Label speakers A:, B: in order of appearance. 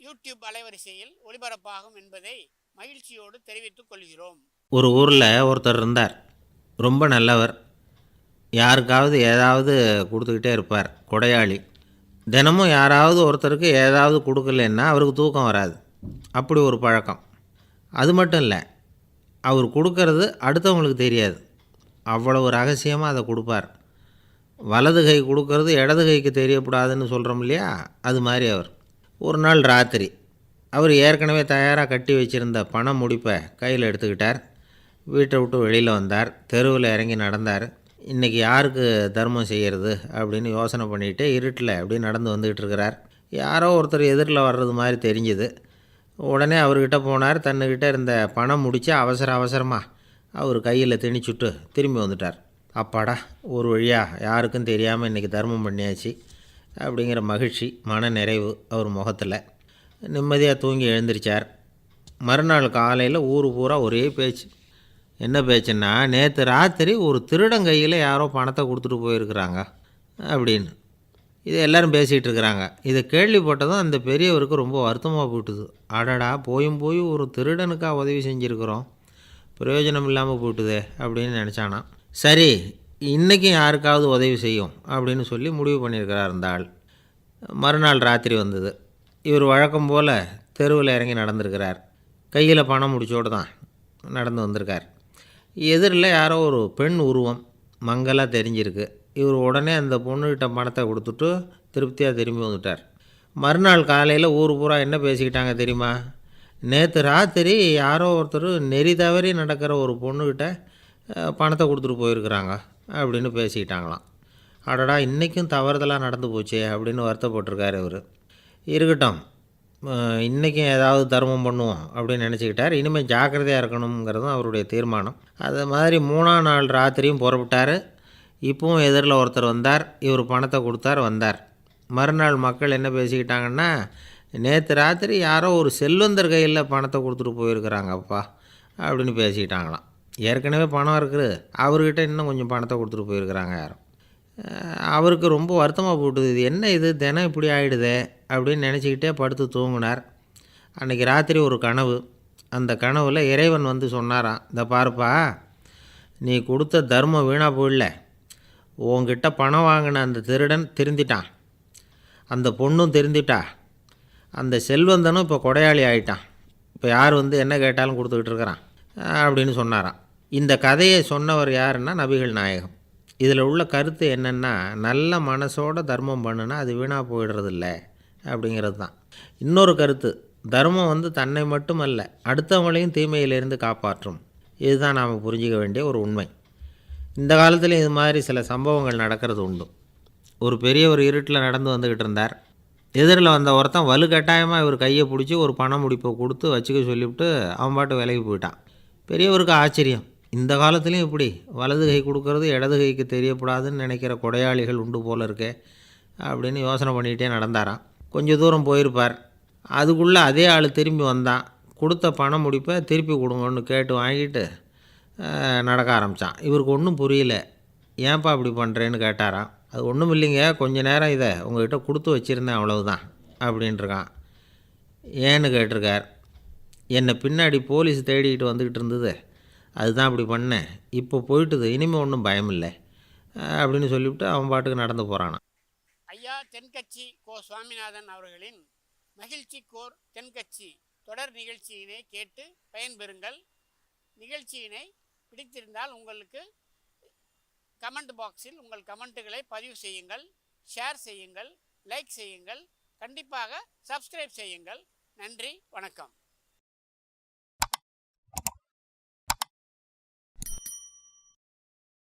A: YouTube அலைவரிசையில் ஒளிபரப்பாகும் என்பதை மகிழ்ச்சியோடு தெரிவித்துக் கொள்கிறோம்.
B: ஒரு ஊரில் ஒருத்தர் இருந்தார். ரொம்ப நல்லவர். யாருக்காவது ஏதாவது கொடுத்துக்கிட்டே இருப்பார். கொடையாளி. தினமும் யாராவது ஒருத்தருக்கு ஏதாவது கொடுக்கலன்னா அவருக்கு தூக்கம் வராது. அப்படி ஒரு பழக்கம். அது மட்டும் இல்லை அவர் கொடுக்கறது அடுத்தவங்களுக்கு தெரியாது. அவ்வளவு ரகசியமாக அதை கொடுப்பார். வலது கை கொடுக்கறது இடது கைக்கு தெரியக்கூடாதுன்னு சொல்கிறோம் இல்லையா? அது மாதிரி அவர். ஒரு நாள் ராத்திரி அவர் ஏற்கனவே தயாராக கட்டி வச்சுருந்த பண முடிப்பை கையில் எடுத்துக்கிட்டார். வீட்டை விட்டு வெளியில் வந்தார். தெருவில் இறங்கி நடந்தார். இன்றைக்கி யாருக்கு தர்மம் செய்கிறது அப்படின்னு யோசனை பண்ணிகிட்டே இருட்டில் அப்படி நடந்து வந்துக்கிட்டு இருக்கிறார். யாரோ ஒருத்தர் எதிரில் வர்றது மாதிரி தெரிஞ்சுது. உடனே அவர்கிட்ட போனார். தன்னுக்கிட்ட இருந்த பணம் முடித்து அவசர அவசரமாக அவர் கையில் திணிச்சுட்டு திரும்பி வந்துட்டார். அப்பாடா ஒரு வழியாக யாருக்கும் தெரியாமல் இன்றைக்கி தர்மம் பண்ணியாச்சு. அப்படிங்கிற மகிழ்ச்சி மன நிறைவு அவர் முகத்தில். நிம்மதியாக தூங்கி எழுந்திரிச்சார். மறுநாள் காலையில் ஊர் பூரா ஒரே பேச்சு. என்ன பேச்சுன்னா நேற்று ராத்திரி ஒரு திருடன் கையில் யாரோ பணத்தை கொடுத்துட்டு போயிருக்கிறாங்க அப்படின்னு. இது எல்லோரும் பேசிகிட்டு இருக்கிறாங்க. இதை கேள்விப்பட்டதும் அந்த பெரியவருக்கு ரொம்ப வருத்தமாக போயிட்டுது. அடடா போயும் போய் ஒரு திருடனுக்காக உதவி செஞ்சுருக்குறோம். பிரயோஜனம் இல்லாமல் போயிட்டுதே அப்படின்னு நினச்சானா சரி இன்றைக்கும் யாருக்காவது உதவி செய்யும் அப்படின்னு சொல்லி முடிவு பண்ணியிருக்கிறார் அந்த ஆள். மறுநாள் ராத்திரி வந்தது. இவர் வழக்கம் போல் தெருவில் இறங்கி நடந்திருக்கிறார். கையில் பணம் முடிச்சோடு தான் நடந்து வந்திருக்கார். எதிரில் யாரோ ஒரு பெண் உருவம் மங்கலாக தெரிஞ்சிருக்கு. இவர் உடனே அந்த பொண்ணுக்கிட்ட பணத்தை கொடுத்துட்டு திருப்தியாக திரும்பி வந்துட்டார். மறுநாள் காலையில் ஊர் பூரா என்ன பேசிக்கிட்டாங்க தெரியுமா? நேற்று ராத்திரி யாரோ ஒருத்தர் நெறி தவறி நடக்கிற ஒரு பொண்ணுக்கிட்ட பணத்தை கொடுத்துட்டு போயிருக்கிறாங்க. அப்படின்னு பேசிக்கிட்டாங்களாம். அடடா இன்றைக்கும் தவறுதலாக நடந்து போச்சே அப்படின்னு வருத்தப்பட்டிருக்காரு இவர் இருக்கட்டும் இன்றைக்கும் ஏதாவது தர்மம் பண்ணுவோம் அப்படின்னு நினச்சிக்கிட்டார். இனிமேல் ஜாக்கிரதையாக இருக்கணுங்கிறதும் அவருடைய தீர்மானம். அது மாதிரி மூணாம் நாள் ராத்திரியும் புறப்பட்டார். இப்போவும் எதிரில் ஒருத்தர் வந்தார். இவர் பணத்தை கொடுத்தார் வந்தார். மறுநாள் மக்கள் என்ன பேசிக்கிட்டாங்கன்னா நேற்று ராத்திரி யாரோ ஒரு செல்வந்தர் கையில் பணத்தை கொடுத்துட்டு போயிருக்கிறாங்கப்பா அப்படின்னு பேசிக்கிட்டாங்களாம். ஏற்கனவே பணம் இருக்குது. அவர்கிட்ட இன்னும் கொஞ்சம் பணத்தை கொடுத்துட்டு போயிருக்கிறாங்க யாரும் அவருக்கு ரொம்ப வருத்தமாக போட்டுது. இது என்ன இது? தினம் இப்படி ஆகிடுதே அப்படின்னு நினச்சிக்கிட்டே படுத்து தூங்கினார். அன்றைக்கி ராத்திரி ஒரு கனவு. அந்த கனவில் இறைவன் வந்து சொன்னாராம் இந்த பாருப்பா நீ கொடுத்த தர்மம் வீணாக போயிடல உங்ககிட்ட பணம் வாங்கின அந்த திருடன் திருந்திட்டான். அந்த பொண்ணும் திருந்திட்டா. அந்த செல்வந்தனும் இப்போ கொடையாளி ஆயிட்டான். இப்போ யார் வந்து என்ன கேட்டாலும் கொடுத்துக்கிட்டு இருக்கிறான். அப்படின்னு சொன்னாராம். இந்த கதையை சொன்னவர் யாருன்னா நபிகள் நாயகம். இதில் உள்ள கருத்து என்னென்னா நல்ல மனசோட தர்மம் பண்ணுனா அது வீணாக போயிடுறதில்ல அப்படிங்கிறது தான். இன்னொரு கருத்து தர்மம் வந்து தன்னை மட்டுமல்ல அடுத்தவங்களையும் தீமையிலிருந்து காப்பாற்றும். இதுதான் நாம் புரிஞ்சிக்க வேண்டிய ஒரு உண்மை. இந்த காலத்துலேயும் இது மாதிரி சில சம்பவங்கள் நடக்கிறது உண்டு. ஒரு பெரிய ஒரு இருட்டில் நடந்து வந்துக்கிட்டு இருந்தார். எதிரில் வந்த ஒருத்தன் வலுக்கட்டாயமாக இவர் கையை பிடிச்சி ஒரு பணம் முடிப்பை கொடுத்து வச்சுக்க சொல்லிவிட்டு அவன் பாட்டு விலகி போயிட்டான். பெரியவருக்கு ஆச்சரியம். இந்த காலத்துலேயும் இப்படி வலது கை கொடுக்கறது இடது கைக்கு தெரியக்கூடாதுன்னு நினைக்கிற கொடையாளிகள் உண்டு போல இருக்கே அப்படின்னு யோசனை பண்ணிகிட்டே நடந்தாராம். கொஞ்சம் தூரம் போயிருப்பார். அதுக்குள்ளே அதே ஆள் திரும்பி வந்தான். கொடுத்த பண முடிப்பை திருப்பி கொடுங்கன்னு கேட்டு வாங்கிட்டு நடக்க ஆரம்பித்தான் இவருக்கு ஒன்றும் புரியல. ஏன்ப்பா இப்படி பண்ணுறேன்னு கேட்டாராம். அது ஒன்றும் இல்லைங்க. கொஞ்ச நேரம் இதை உங்கள்கிட்ட கொடுத்து வச்சுருந்தேன் அவ்வளவுதான் அப்படின்ட்டுருக்கான் ஏன்னு கேட்டிருக்கார். என்னை பின்னாடி போலீஸ் தேடிக்கிட்டு வந்துக்கிட்டு இருந்தது. அதுதான் அப்படி பண்ணேன். இப்போ போயிட்டுது. இனிமேல் ஒன்றும் பயம் இல்லை அப்படின்னு சொல்லிவிட்டு அவன் பாட்டுக்கு நடந்து போகிறானான்
A: ஐயா தென்கட்சி கோ சுவாமிநாதன் அவர்களின் மகிழ்ச்சி கோர் தென்கட்சி தொடர் நிகழ்ச்சியினை கேட்டு பயன்பெறுங்கள். நிகழ்ச்சியினை பிடித்திருந்தால் உங்களுக்கு கமெண்ட் பாக்ஸில் உங்கள் கமெண்ட்டுகளை பதிவு செய்யுங்கள் ஷேர் செய்யுங்கள் லைக் செய்யுங்கள் கண்டிப்பாக சப்ஸ்கிரைப் செய்யுங்கள். நன்றி வணக்கம்.